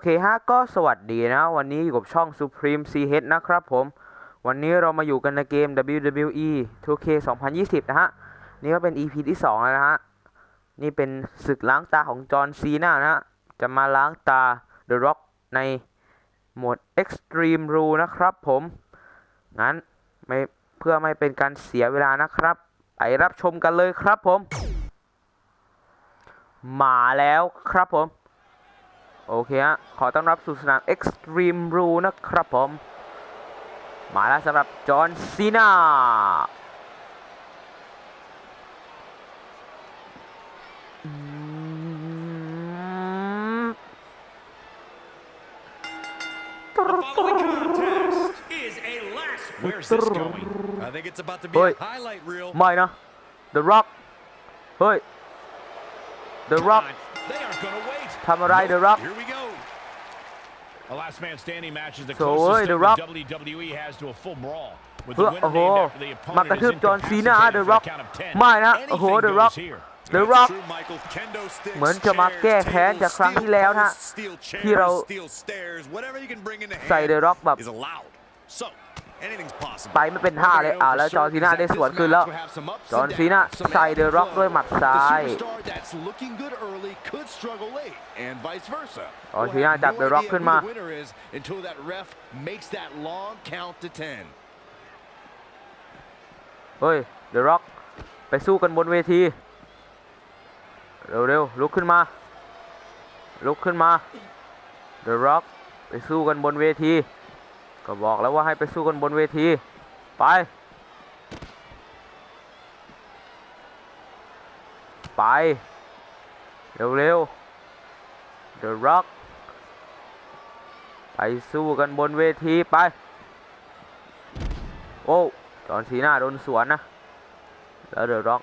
อเคฮะก็สวัสดีนะวันนี้อยู่กับช่อง Supreme CH นะครับผม วันนี้เรามาอยู่กันในเกม WWE 2K 2020 นะฮะ นี่ก็เป็น EP ที่2แล้วนะฮะ นี่เป็นศึกล้างตาของจอห์นซีน่านะฮะ จะมาล้างตา The Rock ใน โหมด Extreme Rule นะครับผมงั้นไม่เพื่อไม่เป็นการเสียเวลานะครับ ไปรับชมกันเลยครับผม มาแล้วครับผมโอเคฮะ ขอต้อนรับสู่สนาม Extreme Rule นะครับผม มาแล้วสำหรับจอห์นซีนาเฮ้ยไม่นะ The Rock เฮ้ย The Rock ทำอะไรเดอะร็อกโอ้ยเดอะร็อกเออโอ้โหมากระทืบจอห์นซีน่าเดอะร็อกไม่นะโอ้โหเดอะร็อกเดอะร็อกเหมือนจะมาแก้แค้นจากครั้งที่แล้วนะที่เราใส่เดอะร็อกแบบไปไม่เป็นท่าเลยอ่าแล้วจอร์ซีน่าได้สวนคืนแล้ว จอร์ซีน่าใส่เดอะร็อกด้วยหมัดซ้ายจอร์ซีน่าจับเดอะร็อกขึ้นมา เฮ้ย เดอร็อกไปสู้กันบนเวที เร็วๆลุกขึ้นมา ลุกขึ้นมา เดอร็อกไปสู้กันบนเวทีก็บอกแล้วว่าให้ไปสู้กันบนเวที ไป ไป เร็วๆ The Rock ไปสู้กันบนเวที ไป โอ้จอนสีหน้าโดนสวนนะแล้วเดอะร็อก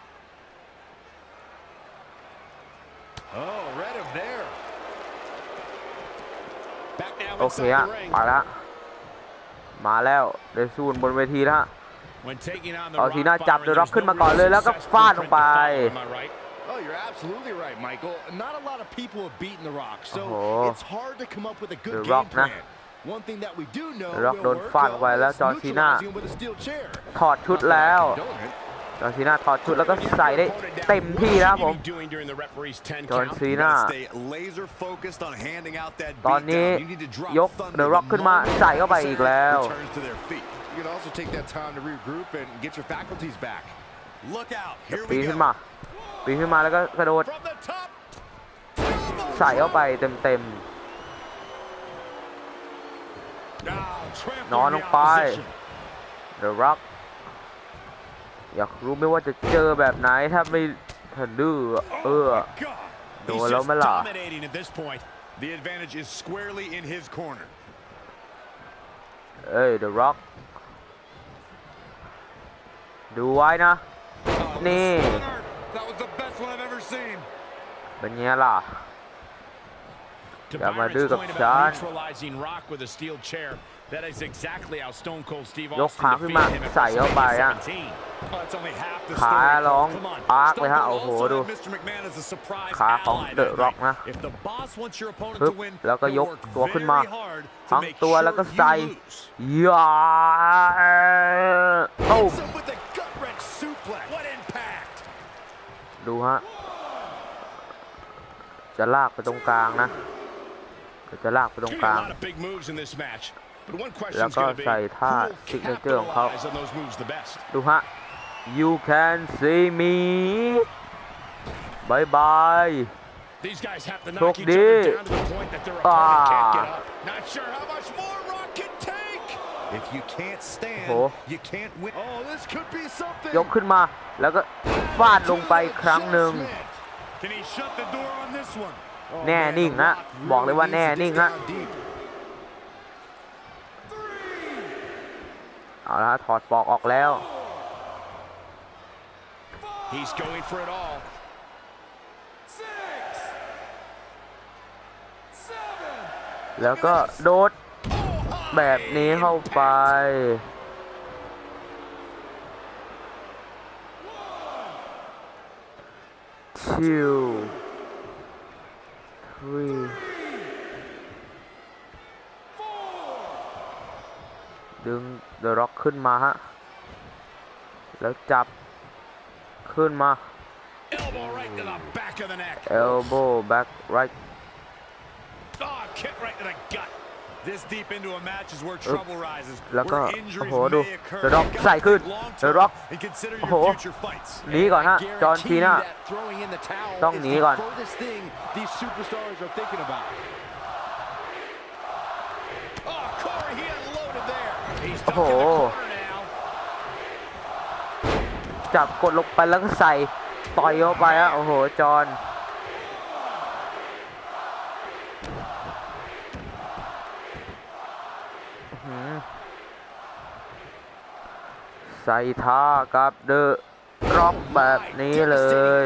โอเคอะไปละมาแล้วเดซูนบนเวทีนะฮะเอาทีหน่าจับเดร็อกขึ้นมาก่อนเลยแล้วก็ฟาดลงไปโอ้โหร็อกนะเดอร็อกโดนฟาดไปแล้วจอร์ซีนาถอดชุดแล้วจอร์ซีนาถอดชุดแล้วก็ใส่ได้เต็มที่นะผมจอร์ซีนาตอนนี้ยกเดอะร็อกขึ้นมา ใส่เข้าไปอีกแล้ว ปีขึ้นมา ปีขึ้นมาแล้วก็กระโดด ใส่เข้าไปเต็มๆนอนลงไปเดอะร็อกอยากรู้ไม่ว่าจะเจอแบบไหนถ้าไม่ถันดื้อเออโดนแล้วไม่ล่ะเอ e advantage is squarely i ดูไว้นะนี่เป็นไงล่ะอย่ามาดื้อกับฉันยกขาขึ้นมาใส่เข้าไปอ่ะขาล้องอาร์กเลยฮะโอ้โหดูขาของเดอะร็อกนะปึแล้วก็ยกตัวขึ้นมาทั้งตัวแล้วก็ใส่ยาโอ้ดูฮะจะลากไปตรงกลางนะจะลากไปตรงกลางแล้วก็ใส่ท่าซิกเนเจอร์ของเขาดูฮะ you can see me Bye bye โชคดีอ่าโหยกขึ้นมาแล้วก็ฟาดลงไปครั้งหนึ่ง แน่นิ่งฮะบอกเลยว่าแน่นิ่งฮะเอาละถอดปอกออกแล้ว He's going for it all. Six, seven, แล้วก็ โดด แบบนี้เข้าไป two three ดึงเดอะร็อกขึ้นมาฮะ แล้วจับ ขึ้นมาเอลโบว์แบ็ i ไรท์แล้วก็ โอ้โห ดูเดอะร็อกใส่ขึ้นเดอะร็อกโอ้โห หนีก่อนฮะ จอห์นทีน่าต้องหนีก่อนโอ้โห จับกดลงไปแล้วก็ใส่ต่อยเข้าไปอ่ะโอ้โห จอนใส่ท่ากับเดอะร็อกแบบนี้เลย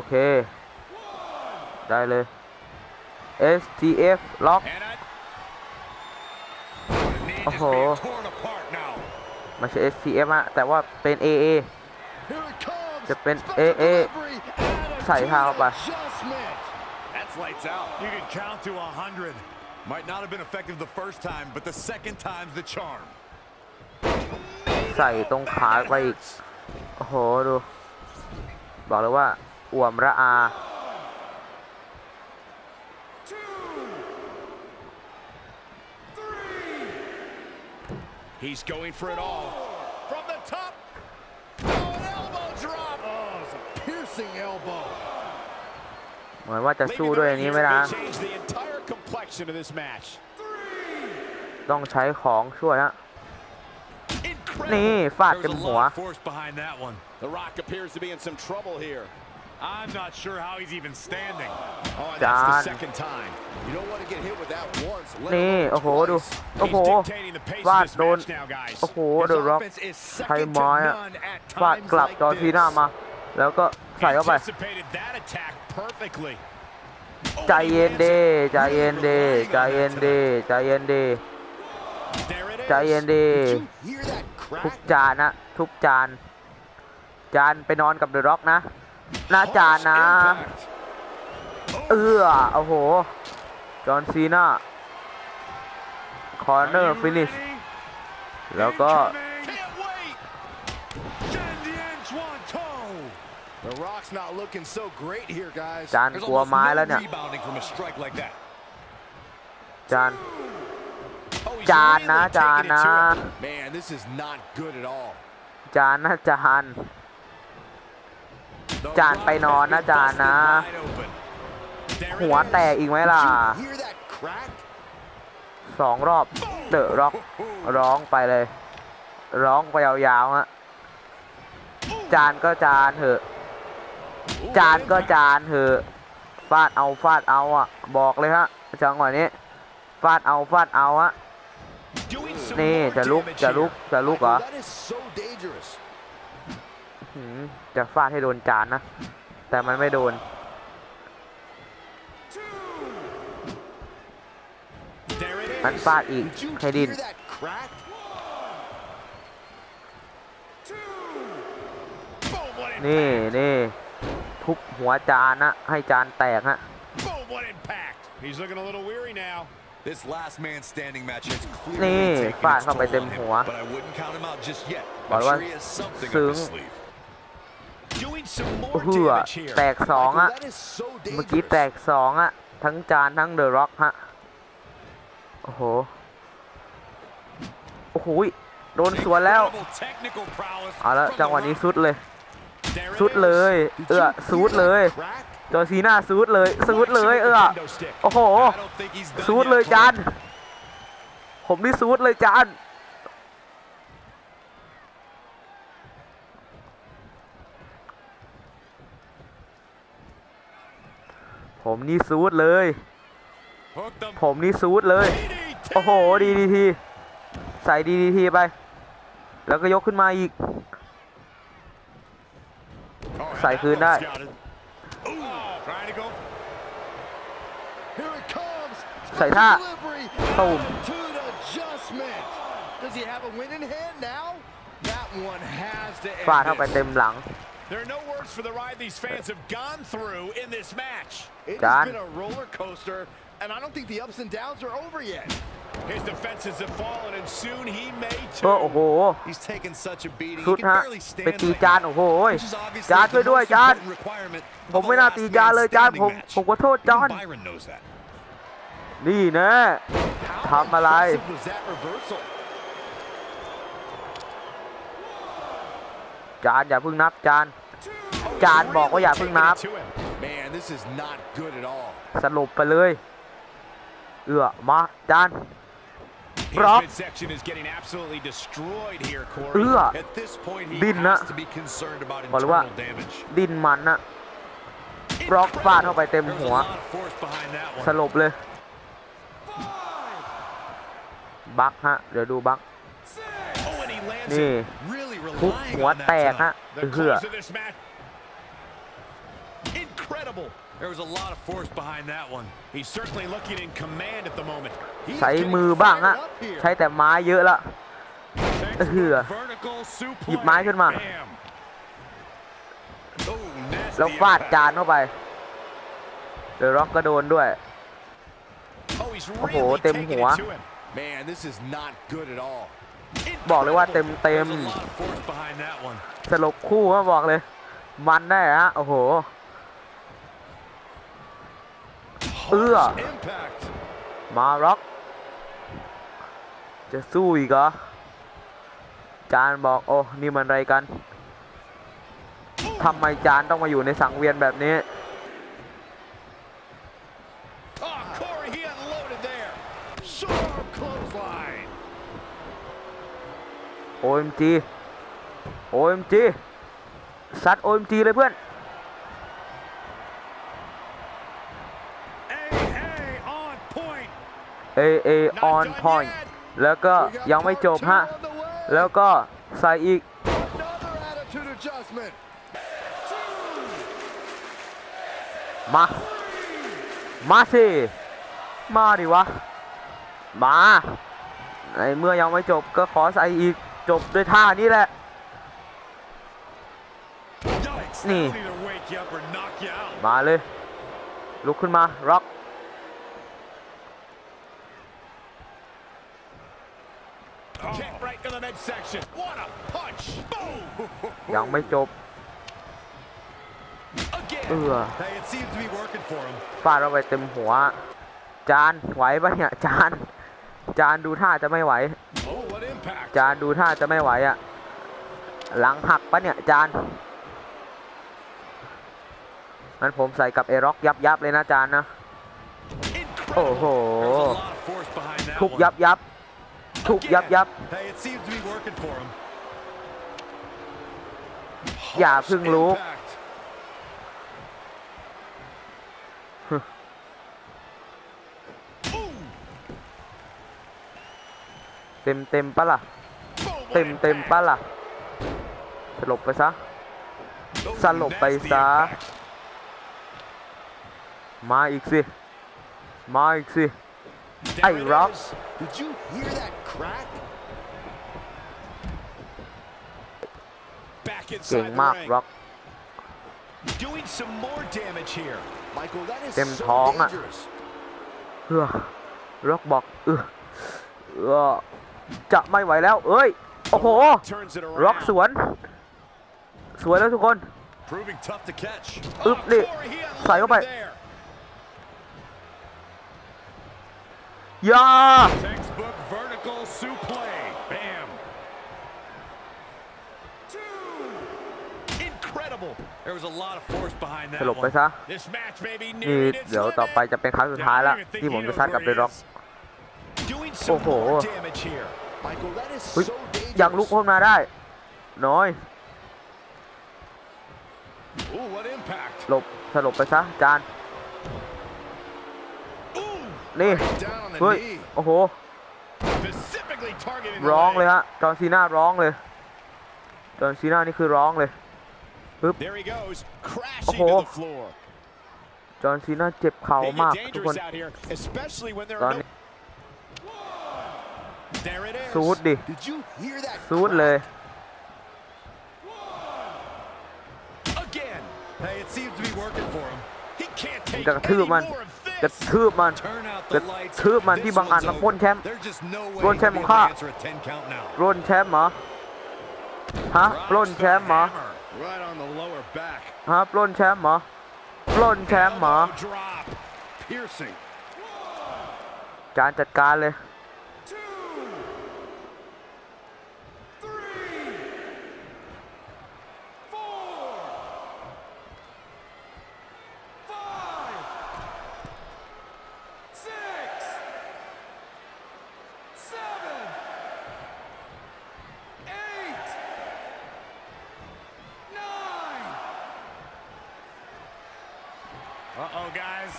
Okay. ได้เลย STF lock. Oh ล็อกโอ้โหมันใช่ STF อะแต่ว่าเป็น AA จะเป็น AA That's lights out. You can count to 100. Might not have been effective the first time, but the second time's the charm. ใส่ตรงขาไปอีก Oh. ดูบอกเลยว่า อ่วมระอาเหมือนว่าจะสู้ด้วยอันนี้ไม่ได้ต้องใช้ของช่วยนะนี่ฟาดจนมหัว I'm not sure how he's even standing. Oh, and that's the second time. You don't want to get hit with that once. นี่โอ้โหดูโอ้โหฟาดโดนโอ้โหเดอะร็อกไทยมอยอ่ะฟาดกลับจอทีหน้ามา แล้วก็ใส่เข้าไปใจเย็นดีใจเย็นดีใจเย็นดีใจเย็นดีใจเย็นดีทุกจานนะทุกจาน จานไปนอนกับเดอะร็อกนะ หน้าจานนะ เออโอ้โห จอห์นซีน่าคอร์เนอร์ ฟินิชแล้วก็จานกลัวไม้แล้วเนี่ยจานจานนะ จานนะ จานนะจานจานไปนอนนะจานนะ หัวแตกอีกไหมล่ะสองรอบเตะร้องร้องไปเลย ร้องไปยาวๆฮะจานก็จานเถอะจานก็จานเถอะฟาดเอาฟาดเอาอ่ะบอกเลยฮะจังหวะนี้ฟาดเอาฟาดเอาฮะนี่จะลุกจะลุกจะลุกเหรอจะฟาดให้โดนจานนะ แต่มันไม่โดน มันฟาดอีกใครดิน นี่นี่ทุบหัวจานนะให้จานแตกฮะ This last man standing match is clearly taking its toll on him, but I wouldn't count him out just yet. I'm sure he has something up his sleeve. Doing some more เฮือ damage แต here. กสองอะ That is so เมื่อกี้ dangerous. แตกสองอะทั้งจานทั้งเดอะร็อกฮะ โอ้โหโอ้โหยโดนสวนแล้ว Incredible technical prowess เอาละ from จังหวะนี้ the สุดเลย There it สุดเลย is. เออสุดเลย Crack จอซีน่าซูดเลยซูดเลย เออโอ้โหซูดเลย จาน ผมนี่ซูดเลย จาน ผม นี่ซูดเลย ผมนี่ซูดเลย โอ้โห ดีดีทีใส่ดีดีทีไป แล้วก็ยกขึ้นมาอีก ใส่ คืนได้ Trying to go. Here it comes. Say that. Attitude adjustment. Does he have a win hand now? That one has to end. Phải không phải tìm There are no words for the ride these fans have gone through in this match. It's been a roller coaster, and I don't think the ups and downs are over yet. โอ้โหชุดฮะไปตีจานโอ้โหจานช่วยด้วยจานผมไม่น่าตีจานเลยจานผมผมขอโทษจานนี่นะทำอะไรจานอย่าเพิ่งนับจานจานบอกว่าอย่าเพิ่งนับสรุปไปเลย เอือมาจานบล็อกเอื้อดินนะบอกเลยว่าดินมันนะบล็อกฟาดเข้าไปเต็มหัวสลบเลย บักฮะ เดี๋ยวดูบักนี่ทุบหัวแตกฮะเหือ incredible. There was a lot of force behind that one. He's certainly looking in command at the moment. ใช้มือบ้างอะใช้แต่ไม้เยอะละเหือหยิบไม้ขึ้นมา แล้วฟาดจานเข้าไปเดอะร็อกก็โดนด้วย โอ้โห เต็มหัว บอกเลยว่าเต็มเต็มสลบคู่ก็บอกเลย มันได้ฮะ โอ้โหเอื้อมาล็อกจะสู้อีกเหรอจานบอก โอ้ นี่มันอะไรกัน ทำไมจานต้องมาอยู่ในสังเวียนแบบนี้โอเอ็มจีโอเอ็มจีซัดโอเอ็มจีเลยเพื่อน AA on point แล้วก็ ยังไม่จบฮะแล้วก็ ใส่อีก มา มา สิ มาดิวะ มาในเมื่อ ยังไม่จบ ก็ ขอ ใส่อีก จบ ด้วยท่านี้ แหละ นี่ มา เลยลุกขึ้นมาร็อก midsection. What a punch. Boom. ยังไม่จบ เออฟาดเราไปเต็มหัว จานไหวปะเนี่ยจาน จานดูท่าจะไม่ไหว จาน ดูท่าจะไม่ไหวอะหลังหักปะเนี่ย จาน มันผมใส่กับเอร็อกยับยับเลยนะจานนะ โอ้โหทุบยับยับทุบยับยับอย่าพึ่งลุกเต็มเต็มปะล่ะ เต็มเต็มปะล่ะสลบไปซะสลบไปซะ มาอีกสิ มาอีกสิ h I r o s s Did you hear that crack? Back inside the ring. Rock. Doing some more damage here. Michael, that is so dangerous. Rock, Rock. อกเอจะไม่ไหวแล้วเอ้ยโอ้โหร็อกสวนสวยแล้วทุกคนอึ๊บนี่ใส่เข้าไปย่าสลบไปซะนี่เดี๋ยวต่อไปจะเป็นครั้งสุดท้ายแล้วที่ผมจะซัดกับเดร็อกโอ้โหยังลุกขึ้นมาได้น้อยสรุปสรุปไปซะจานนี่เฮ้ยโอ้โหร้องเลยฮะจอน์ซีน่าร้องเลย จอน์ซีน่า นี่คือร้องเลยปึ๊บโอ้โหจอน์ซีน่าเจ็บเข่ามากทุกคนตอนนี้ซูดดิซูดเลยจะกระทืบมันกระทืบมันกระทืบมันที่บางอันบังพ้นแชมป์ร่นแชมป์ของข้าร่นแชมป์เหรอฮะร่นแชมป์เหรอฮะร่นแชมป์เหรอร่นแชมป์เหรอการจัดการเลย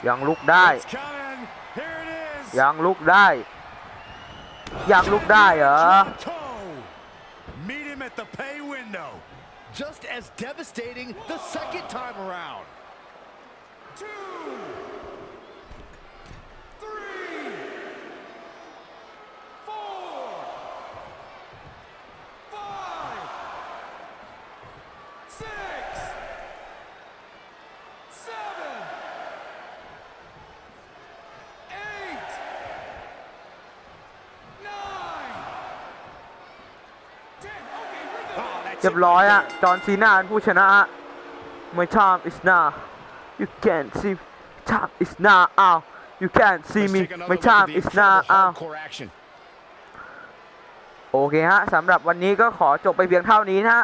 ยังลุกได้ยังลุกได้ยังลุกได้เหรอ uh. Meet him at the pay window. Just as devastating the second time around. รียบร้อยอะจอห์นซีนาผู้ชนะเม m ่ t ช m e อิสนา you can t see ช i m อิสนาอ้าว you can t see me ไม่ช m e อิสนาอ้าวโอเคฮะสำหรับวันนี้ก็ขอจบไปเพียงเท่านี้นะ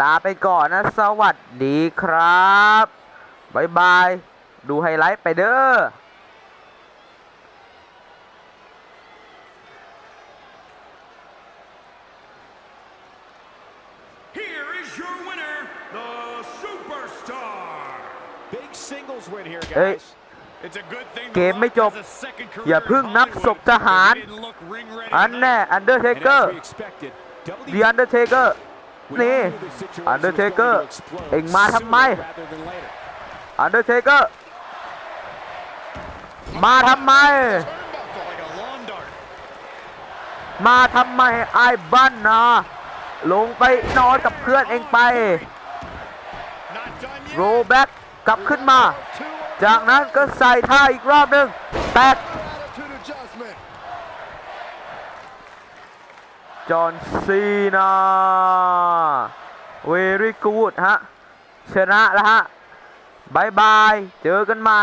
ลาไปก่อนนะ สวัสดีครับ บ๊ายบาย ดูไฮไลท์ไปเด้อ your winner, the Superstar. Big singles win here, guys. เกมไม่จบ อย่าพึ่งนับศพทหาร อันแน่ Undertaker The Undertaker นี่ Undertaker เอ็งมาทำไม Undertaker มาทำไม มาทำไมไอ้บ้านนาะลงไปนอนกับเพื่อนเองไปโรแบ็กกลับขึ้นมา จากนั้นก็ใส่ท่าอีกรอบหนึ่งแตกจอห์นซีนาเวริกูดฮะชนะแล้วฮะบายบาย เจอกันใหม่